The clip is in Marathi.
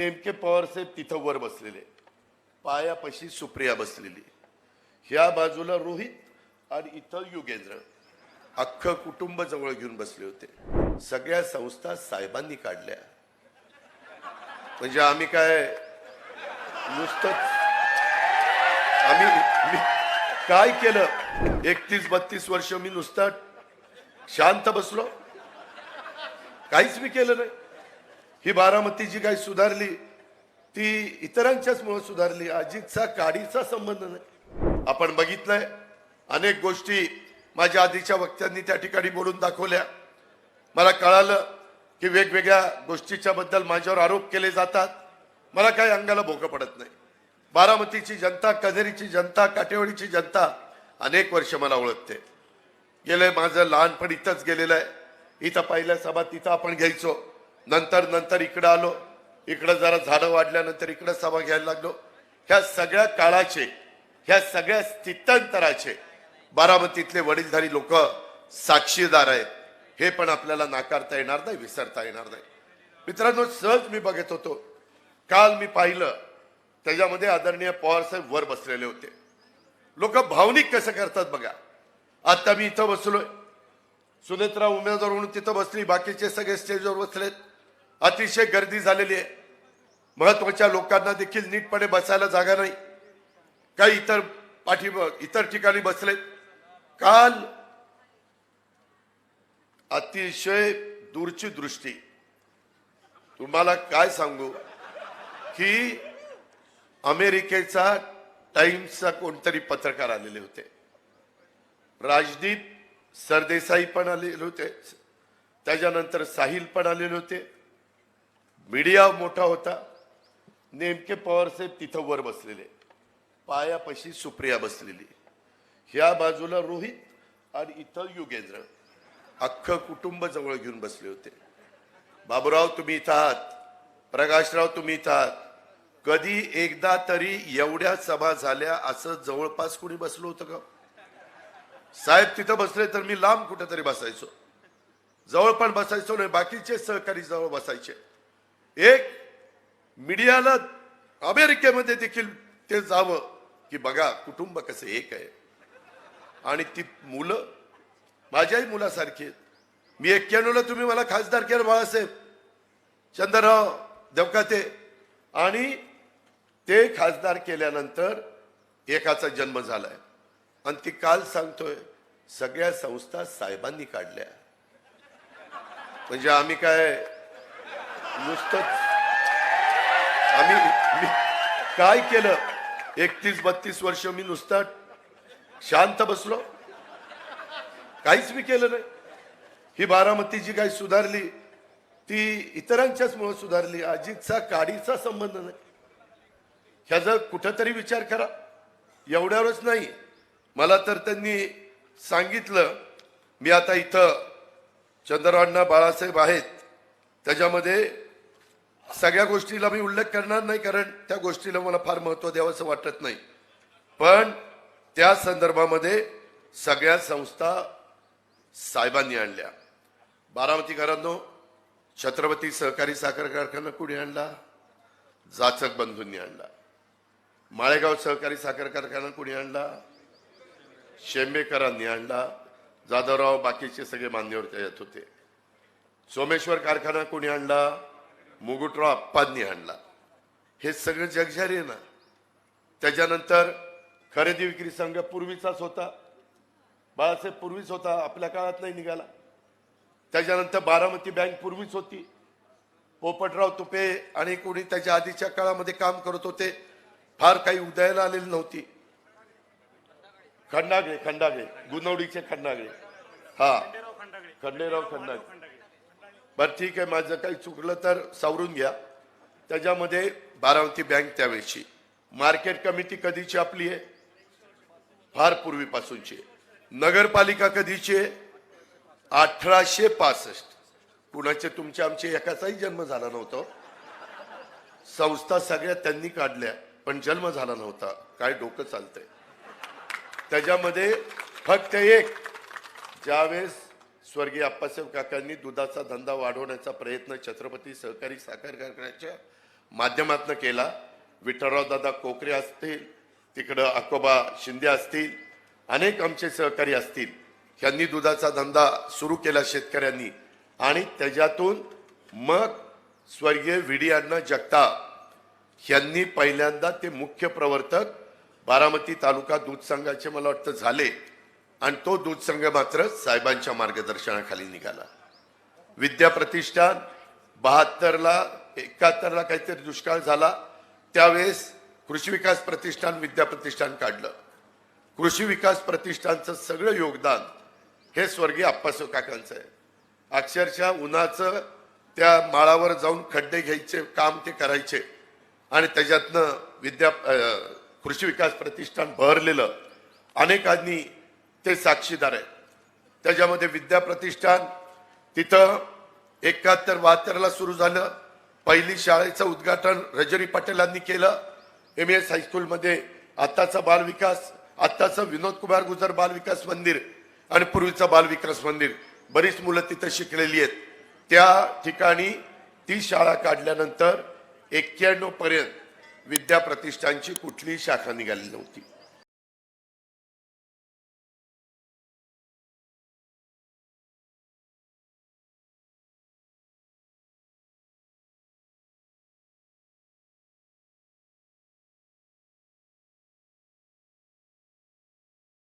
नेमके पवारसाहेब तिथं वर बसलेले. पायापाशी सुप्रिया बसलेली. ह्या बाजूला रोहित आणि इथं युगेंद्र. अख्खं कुटुंब जवळ घेऊन बसले होते. सगळ्या संस्था साहेबांनी काढल्या. म्हणजे आम्ही काय नुसतंच आम्ही काय केलं? एकतीस बत्तीस वर्ष मी नुसतं शांत बसलो. काहीच मी केलं नाही. ही बारामती जी काही सुधारली ती इतरांच्याच मुळे सुधारली अजितचा काडीचा संबंध नाही. आपण बघितलंय अनेक गोष्टी माझ्या आधीच्या वक्त्यांनी त्या ठिकाणी बोलून दाखवल्या. मला कळालं की वेगवेगळ्या गोष्टीच्या बद्दल माझ्यावर आरोप केले जातात. मला काही अंगाला भोकं पडत नाही. बारामतीची जनता कधेरीची जनता काटेवाडीची जनता अनेक वर्ष मला ओळखते. गेले माझं लहानपण इथंच गेलेलं आहे. इथं पहिल्या सभा तिथं आपण घ्यायचो. नंतर नंतर इकडं आलो. इकडं जरा झाडं वाढल्यानंतर इकडं सभा घ्यायला लागलो. ह्या सगळ्या काळाचे ह्या सगळ्या स्थित्यंतराचे बारामतीतले वडीलधारी लोक साक्षीदार आहेत. हे पण आपल्याला नाकारता येणार नाही विसरता येणार नाही. मित्रांनो सहज मी बघत होतो. काल मी पाहिलं त्याच्यामध्ये आदरणीय पवार साहेब वर बसलेले होते. लोक भावनिक कसं करतात बघा. आता मी इथं बसलोय. सुनेत्रा उमेदवार म्हणून तिथं बसली बाकीचे सगळे स्टेजवर बसलेत. अतिशय गर्दी झालेली आहे. महत्त्वाच्या लोकांना देखील नीटपणे बसायला जागा नाही. काही इतर पाठी इतर ठिकाणी बसलेत. काल अतिशय दूरची दृष्टी. तुम्हाला काय सांगू? की अमेरिकेचा टाइम्सचा कोणतरी पत्रकार आलेले होते. राजदीप सरदेसाई पण आलेले होते. त्याच्यानंतर साहिल पण आलेले होते. मीडिया मोठा होता. नेमके पवारसाहेब तिथं वर बसलेले. पायापाशी सुप्रिया बसलेली. ह्या बाजूला रोहित आणि इथं युगेंद्र. अख्खं कुटुंब जवळ घेऊन बसले होते. बाबूराव तुम्ही इथं आहात. प्रकाशराव तुम्ही इथं आहात. कधी एकदा तरी एवढ्या सभा झाल्या असं जवळपास कुणी बसलो होतं का? साहेब तिथं बसले तर मी लांब कुठेतरी बसायचो. जवळ पण बसायचो नाही बाकीचे सहकारी जवळ बसायचे. एक मीडियाला अमेरिकेमध्ये देखील ते जावं की बघा कुटुंब कसं एक आहे. आणि ती मुलं माझ्याही मुलासारखी आहेत. मी एक्क्याण्णवला तुम्ही मला खासदार केलं बाळासाहेब. चंद्रराव देवकाते. आणि ते खासदार केल्यानंतर एकाचा जन्म झालाय. आणि ती काल सांगतोय सगळ्या संस्था साहेबांनी काढल्या. म्हणजे आम्ही काय नुसतंच. आम्ही मी काय केलं? एकतीस बत्तीस वर्ष मी नुसतं शांत बसलो. काहीच मी केलं नाही. ही बारामती जी काही सुधारली ती इतरांच्याच मुळे सुधारली अजितचा काडीचा संबंध नाही. ह्याचा कुठंतरी विचार करा. एवढ्यावरच नाही. मला तर त्यांनी सांगितलं मी आता इथं चंद्रअण्णा बाळासाहेब आहेत. त्याच्यामध्ये सगळ्या गोष्टीला मी उल्लेख करणार नाही कारण त्या गोष्टीला मला फार महत्त्व द्यावंसं वाटत नाही. पण त्या संदर्भामध्ये सगळ्या संस्था साहेबांनी आणल्या. बारामतीकरांनो छत्रपती सहकारी साखर कारखाना कुणी आणला? जाचक बंधूंनी आणला. माळेगाव सहकारी साखर कारखाना कुणी आणला? शेंबेकरांनी आणला. जाधवराव बाकीचे सगळे मान्यवर त्याच्यात होते. सोमेश्वर कारखाना कुणी आणला? मुगुटराव अप्पांनी आणला हे सगळं जगजारी आहे ना. त्याच्यानंतर खरेदी विक्री संघ पूर्वीचाच होता. बाळासाहेब पूर्वीच होता आपल्या काळात नाही निघाला. त्याच्यानंतर बारामती बँक पूर्वीच होती. पोपटराव तुपे आणि कोणी त्याच्या आधीच्या काळामध्ये काम करत होते. फार काही उदयाला आलेली नव्हती. खंडागळे खंडागळे गुनवडीचे खंडागळे. हा. खंडेराव खंडागळे. बरं ठीक आहे माझं काही चुकलं तर सावरून घ्या. त्याच्यामध्ये बारामती बँक त्यावेळेची. मार्केट कमिटी कधीची आपली आहे? फार पूर्वीपासूनची आहे. नगरपालिका कधीची आहे? अठराशे पासष्ट. कुणाचे? तुमचे आमचे एकाचाही जन्म झाला नव्हता. संस्था सगळ्या त्यांनी काढल्या पण जन्म झाला नव्हता. काय डोकं चालतंय. त्याच्यामध्ये फक्त एक ज्यावेळेस स्वर्गीय अप्पासाहेब काकांनी दुधाचा धंदा वाढवण्याचा प्रयत्न छत्रपती सहकारी साखर कारखान्याच्या माध्यमातून केला. विठ्ठलराव दादा कोकरे असतील तिकडं अकोबा शिंदे असतील अनेक आमचे सहकारी असतील. यांनी दुधाचा धंदा सुरू केला शेतकऱ्यांनी. आणि त्याच्यातून मग स्वर्गीय व्ही डी अण्णा जगताप यांनी पहिल्यांदा ते मुख्य प्रवर्तक बारामती तालुका दूध संघाचे मला वाटतं झाले. आणि तो दूध संघ मात्र साहेबांच्या मार्गदर्शनाखाली निघाला. विद्या प्रतिष्ठान बहात्तरला एकाहत्तरला काहीतरी दुष्काळ झाला. त्यावेळेस कृषी विकास प्रतिष्ठान विद्या प्रतिष्ठान काढलं. कृषी विकास प्रतिष्ठानचं सगळं योगदान हे स्वर्गीय आप्पासो काकांचं आहे. अक्षरशः उन्हाचं त्या माळावर जाऊन खड्डे घ्यायचे काम ते करायचे आणि त्याच्यातनं विद्या कृषी विकास प्रतिष्ठान बहरलेलं अनेकांनी ते साक्षीदार आहेत. त्याच्यामध्ये विद्या प्रतिष्ठान तिथं एकाहत्तर बहात्तरला सुरू झालं. पहिली शाळेचं उद्घाटन रजनी पटेलांनी केलं. एम एस हायस्कूलमध्ये आत्ताचा बालविकास आत्ताचं विनोद कुमार गुजर बालविकास मंदिर आणि पूर्वीचं बालविकास मंदिर. बरीच मुलं तिथं शिकलेली आहेत. त्या ठिकाणी ती शाळा काढल्यानंतर एक्क्याण्णव पर्यंत विद्या प्रतिष्ठानची कुठलीही शाखा निघाली नव्हती.